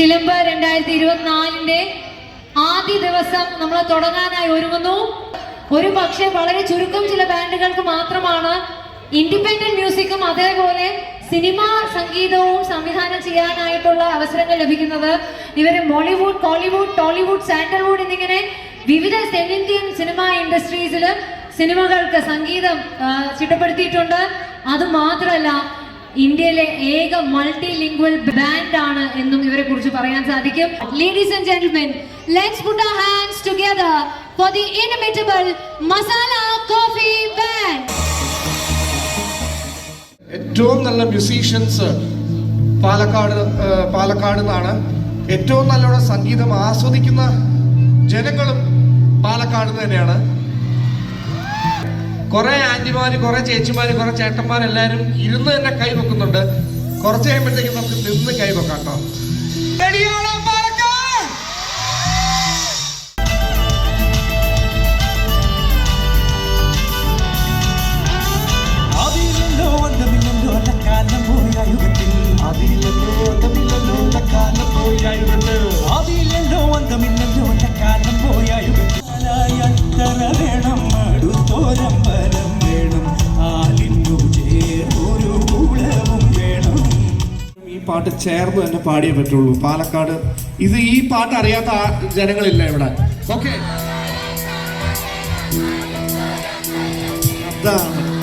ചിലമ്പ് രണ്ടായിരത്തി ഇരുപത്തിനാലിന്റെ ആദ്യ ദിവസം നമ്മൾ തുടങ്ങാനായി ഒരുങ്ങുന്നു. ഒരു പക്ഷേ വളരെ ചുരുക്കം ചില ബാൻഡുകൾക്ക് മാത്രമാണ് ഇൻഡിപെൻഡന്റ് മ്യൂസിക്കും അതേപോലെ സിനിമ സംഗീതവും സംവിധാനം ചെയ്യാനായിട്ടുള്ള അവസരങ്ങൾ ലഭിക്കുന്നത്. ഇവർ മോളിവുഡ് കോളിവുഡ് ടോളിവുഡ് സാൻഡൽവുഡ് എന്നിങ്ങനെ വിവിധ തെന്നിന്ത്യൻ സിനിമ ഇൻഡസ്ട്രീസിൽ സിനിമകൾക്ക് സംഗീതം ചിട്ടപ്പെടുത്തിയിട്ടുണ്ട്. അത് മാത്രമല്ല ഇന്ത്യയിലെ ഏക മൾട്ടി ലിംഗ്വൽ ബാൻഡ് ആണ് എന്നും ഇവരെ കുറിച്ച് പറയാൻ സാധിക്കും. Ladies and gentlemen let's put our hands together for the inimitable Masala coffee band ഏറ്റവും നല്ല മ്യൂസീഷ്യൻസ് പാലക്കാട് പാലക്കാട് നിന്നാണ്. ഏറ്റവും നല്ലോണം സംഗീതം ആസ്വദിക്കുന്ന ജനങ്ങളും പാലക്കാട് തന്നെയാണ് കുറെ ആന്റിമാര് കുറെ ചേച്ചിമാര് കുറെ ചേട്ടന്മാരെല്ലാരും ഇരുന്ന് തന്നെ കൈ വെക്കുന്നുണ്ട് കുറച്ച് കഴിയുമ്പോഴത്തേക്കും നമുക്ക് നിന്ന് കൈ വെക്കാം കേട്ടോ പാട്ട് ചേർന്ന് തന്നെ പാടിയേ പറ്റുള്ളൂ. പാലക്കാട് ഇത് ഈ പാട്ട് അറിയാത്ത ജനങ്ങളില്ല ഇവിടെ. ഓക്കെ അതാണ്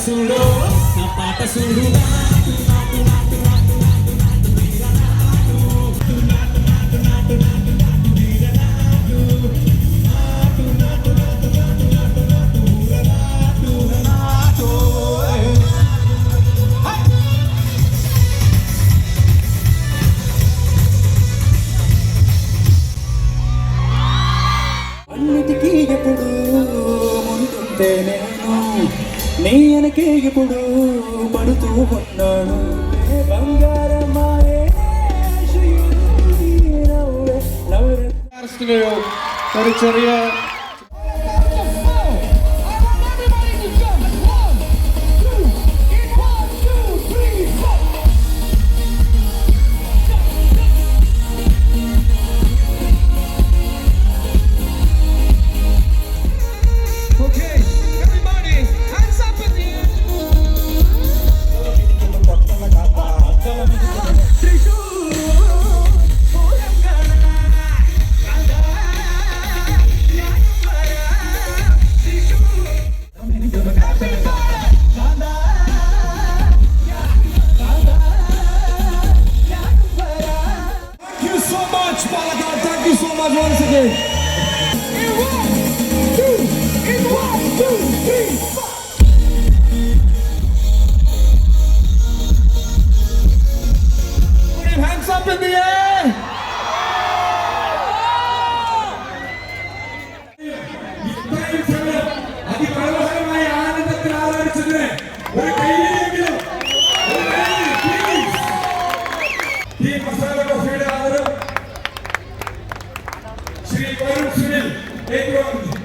sulo Napata sulo అన్నిటికీ ఎప్పుడు నీ వెనకే ఇప్పుడు పడుతూ ఉన్నాను ఏ బంగారమాయే శ్రీయుడి నవ్వే నవ్వే അറസ്റ്റിനെയോ ഒരു ചെറിയ again. Four. Put your hands up in the air. Sri Varun Sunil, everyone